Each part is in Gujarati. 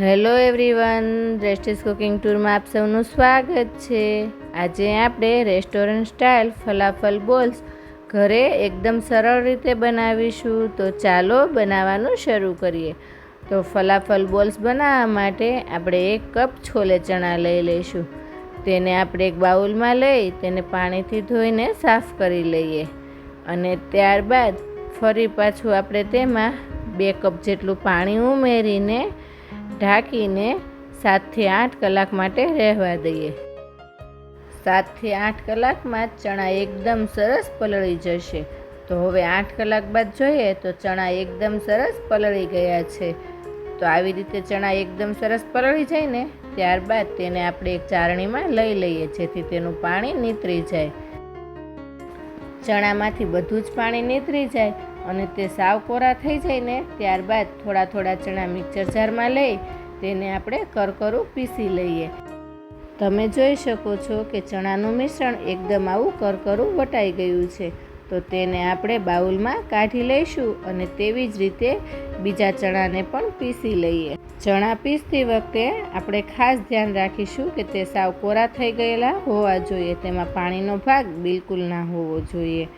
હેલો એવરીવન, રેસ્ટીસ કુકિંગ ટૂરમાં આપ સૌનું સ્વાગત છે. આજે આપણે રેસ્ટોરન્ટ સ્ટાઇલ ફલાફલ બોલ્સ ઘરે એકદમ સરળ રીતે બનાવીશું. તો ચાલો બનાવવાનું શરૂ કરીએ. તો ફલાફલ બોલ્સ બનાવવા માટે આપણે એક કપ છોલે ચણા લઈ લઈશું. તેને આપણે એક બાઉલમાં લઈ તેને પાણીથી ધોઈને સાફ કરી લઈએ. અને ત્યારબાદ ફરી પાછું આપણે તેમાં બે કપ જેટલું પાણી ઉમેરીને ઢાંકીને સાતથી આઠ કલાક માટે રહેવા દઈએ. સાતથી આઠ કલાકમાં ચણા એકદમ સરસ પલળી જશે. તો હવે આઠ કલાક બાદ જોઈએ તો ચણા એકદમ સરસ પલળી ગયા છે. તો આવી રીતે ચણા એકદમ સરસ પલળી જાય ને, ત્યારબાદ તેને આપણે એક ચારણીમાં લઈ લઈએ, જેથી તેનું પાણી નીતરી જાય. ચણામાંથી બધું જ પાણી નીતરી જાય અને તે સાવ કોરા થઈ જાય ને ત્યારબાદ થોડા થોડા ચણા મિક્સર જારમાં લઈ તેને આપણે કરકરું પીસી લઈએ. તમે જોઈ શકો છો કે ચણાનું મિશ્રણ એકદમ આવું કરકરું વટાઈ ગયું છે. તો તેને આપણે બાઉલમાં કાઢી લઈશું અને તેવી જ રીતે બીજા ચણાને પણ પીસી લઈએ. ચણા પીસતી વખતે આપણે ખાસ ધ્યાન રાખીશું કે તે સાવ કોરા થઈ ગયેલા હોવા જોઈએ. તેમાં પાણીનો ભાગ બિલકુલ ના હોવો જોઈએ.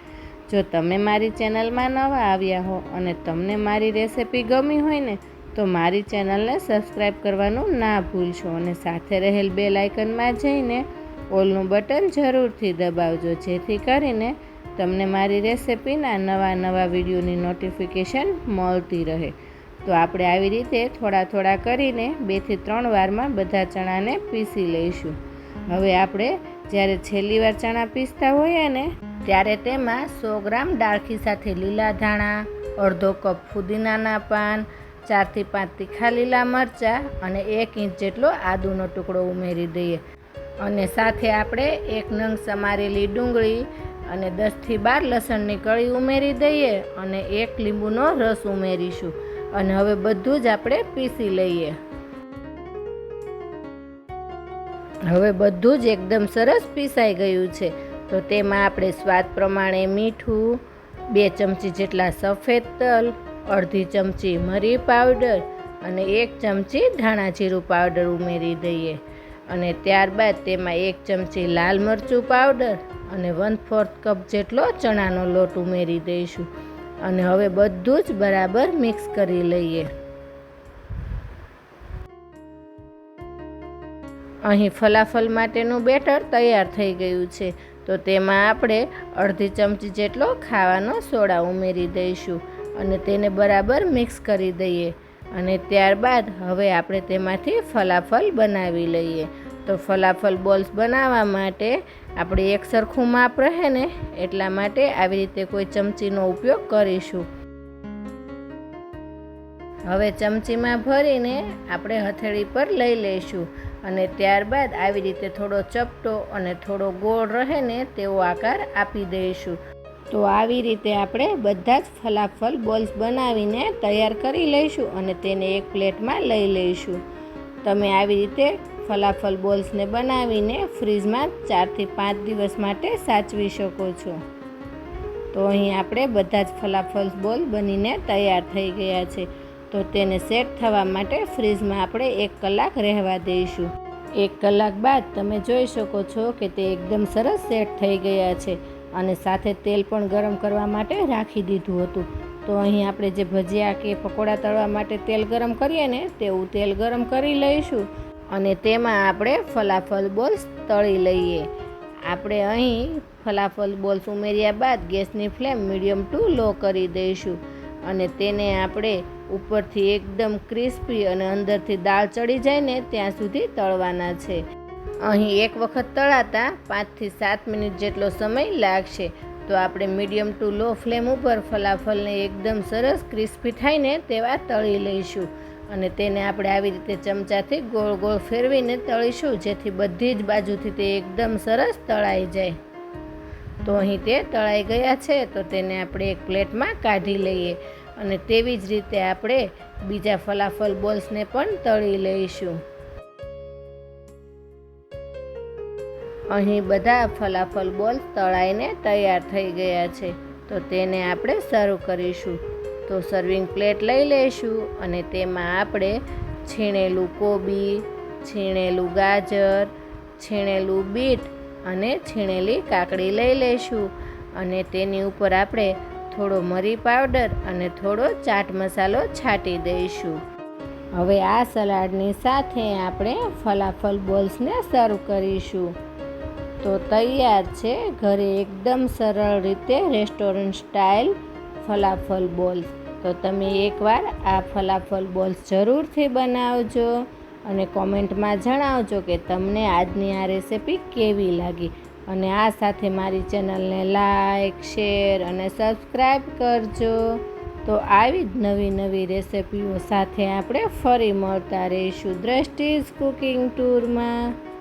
જો તમે મારી ચેનલમાં નવા આવ્યા હો અને તમને મારી રેસિપી ગમી હોય ને, તો મારી ચેનલને સબસ્ક્રાઈબ કરવાનું ના ભૂલશો અને સાથે રહેલ બે આઇકનમાં જઈને ઓલનું બટન જરૂરથી દબાવજો, જેથી કરીને તમને મારી રેસિપીના નવા નવા વિડીયોની નોટિફિકેશન મળતી રહે. તો આપણે આવી રીતે થોડા થોડા કરીને બેથી ત્રણ વારમાં બધા ચણાને પીસી લઈશું. હવે આપણે જ્યારે છેલ્લી વાર ચણા પીસતા હોઈએ ને ત્યારે તેમાં સો ગ્રામ ડાળખી સાથે લીલા ધાણા, અડધો કપ ફુદીનાના પાન ચારથી પાંચ તીખા લીલા મરચાં અને એક ઇંચ જેટલો આદુનો ટુકડો ઉમેરી દઈએ. અને સાથે આપણે એક નંગ સમારેલી ડુંગળી અને દસથી બાર લસણની કળી ઉમેરી દઈએ અને એક લીંબુનો રસ ઉમેરીશું. અને હવે બધું જ આપણે પીસી લઈએ. હવે બધું જ એકદમ સરસ પીસાઈ ગયું છે. તો તેમાં આપણે સ્વાદ પ્રમાણે મીઠું, બે ચમચી જેટલા સફેદ તલ, અડધી ચમચી મરી પાવડર અને એક ચમચી ધાણા જીરું પાવડર ઉમેરી દઈએ. અને ત્યારબાદ તેમાં એક ચમચી લાલ મરચું પાવડર અને વન ફોર્થ કપ જેટલો ચણાનો લોટ ઉમેરી દઈશું. અને હવે બધું જ બરાબર મિક્સ કરી લઈએ. અહીં ફલાફલ માટેનું બેટર તૈયાર થઈ ગયું છે. તો તેમાં આપણે અડધી ચમચી જેટલો ખાવાનો સોડા ઉમેરી દઈશું અને તેને બરાબર મિક્સ કરી દઈએ. અને ત્યારબાદ હવે આપણે તેમાંથી ફલાફલ બનાવી લઈએ. તો ફલાફલ બોલ્સ બનાવવા માટે આપણે એક સરખું માપ રહે ને એટલા માટે આવી રીતે કોઈ ચમચીનો ઉપયોગ કરીશું. હવે ચમચીમાં ભરીને આપણે હથેળી પર લઈ લઈશું અને ત્યારબાદ આવી રીતે થોડો ચપટો અને થોડો ગોળ રહે ને તેવો આકાર આપી દઈશું. તો આવી રીતે આપણે બધા જ ફલાફલ બોલ્સ બનાવીને તૈયાર કરી લઈશું અને તેને એક પ્લેટમાં લઈ લઈશું. તમે આવી રીતે ફલાફલ બોલ્સને બનાવીને ફ્રીજમાં ચારથી પાંચ દિવસ માટે સાચવી શકો છો. તો અહીં આપણે બધા જ ફલાફલ બોલ બનીને તૈયાર થઈ ગયા છે. તો તેને સેટ થવા માટે ફ્રીજમાં આપણે એક કલાક રહેવા દઈશું. એક કલાક બાદ તમે જોઈ શકો છો કે તે એકદમ સરસ સેટ થઈ ગયા છે. અને સાથે તેલ પણ ગરમ કરવા માટે રાખી દીધું હતું. તો અહીં આપણે જે ભજીયા કે પકોડા તળવા માટે તેલ ગરમ કરીએ ને તેવું તેલ ગરમ કરી લઈશું અને તેમાં આપણે ફલાફલ બોલ્સ તળી લઈએ. આપણે અહીં ફલાફલ બોલ્સ ઉમેર્યા બાદ ગેસની ફ્લેમ મીડિયમ ટુ લો કરી દઈશું અને તેને આપણે ઉપરથી એકદમ ક્રિસ્પી અને અંદરથી દાળ ચડી જાય ને ત્યાં સુધી તળવાના છે. અહીં એક વખત તળાતા પાંચથી સાત મિનિટ જેટલો સમય લાગશે. તો આપણે મીડિયમ ટુ લો ફ્લેમ ઉપર ફલાફલને એકદમ સરસ ક્રિસ્પી થાયને તેવા તળી લઈશું. અને તેને આપણે આવી રીતે ચમચાથી ગોળ ગોળ ફેરવીને તળીશું, જેથી બધી જ બાજુથી તે એકદમ સરસ તળાઈ જાય. તો અહીં તે તળાઈ ગયા છે, તો તેને આપણે એક પ્લેટમાં કાઢી લઈએ. અને તેવી જ રીતે આપણે બીજા ફલાફલ બોલ્સને પણ તળી લઈશું. અહીં બધા ફલાફલ બોલ્સ તળાઈને તૈયાર થઈ ગયા છે. તો તેને આપણે સર્વ કરીશું. તો સર્વિંગ પ્લેટ લઈ લઈશું અને તેમાં આપણે છીણેલું કોબી, છીણેલું ગાજર, છીણેલું બીટ અને છીણેલી કાકડી લઈ લઈશું. અને તેની ઉપર આપણે થોડો મરી પાવડર અને થોડો ચાટ મસાલો છાંટી દઈશું. હવે આ સલાડની સાથે આપણે ફલાફલ બોલ્સને સર્વ કરીશું. તો તૈયાર છે. ઘરે એકદમ સરળ રીતે રેસ્ટોરન્ટ સ્ટાઇલ ફલાફલ બોલ્સ. તો તમે એકવાર આ ફલાફલ બોલ્સ જરૂરથી બનાવજો અને કોમેન્ટમાં જણાવજો કે તમને આજની આ રેસિપી કેવી લાગી. અને આ સાથે મારી ચેનલને લાઈક, શેર અને સબસ્ક્રાઈબ કરજો. તો આવી જ નવી નવી રેસિપીઓ સાથે આપણે ફરી મળતા રહીશું દ્રષ્ટિઝ કુકિંગ ટૂરમાં.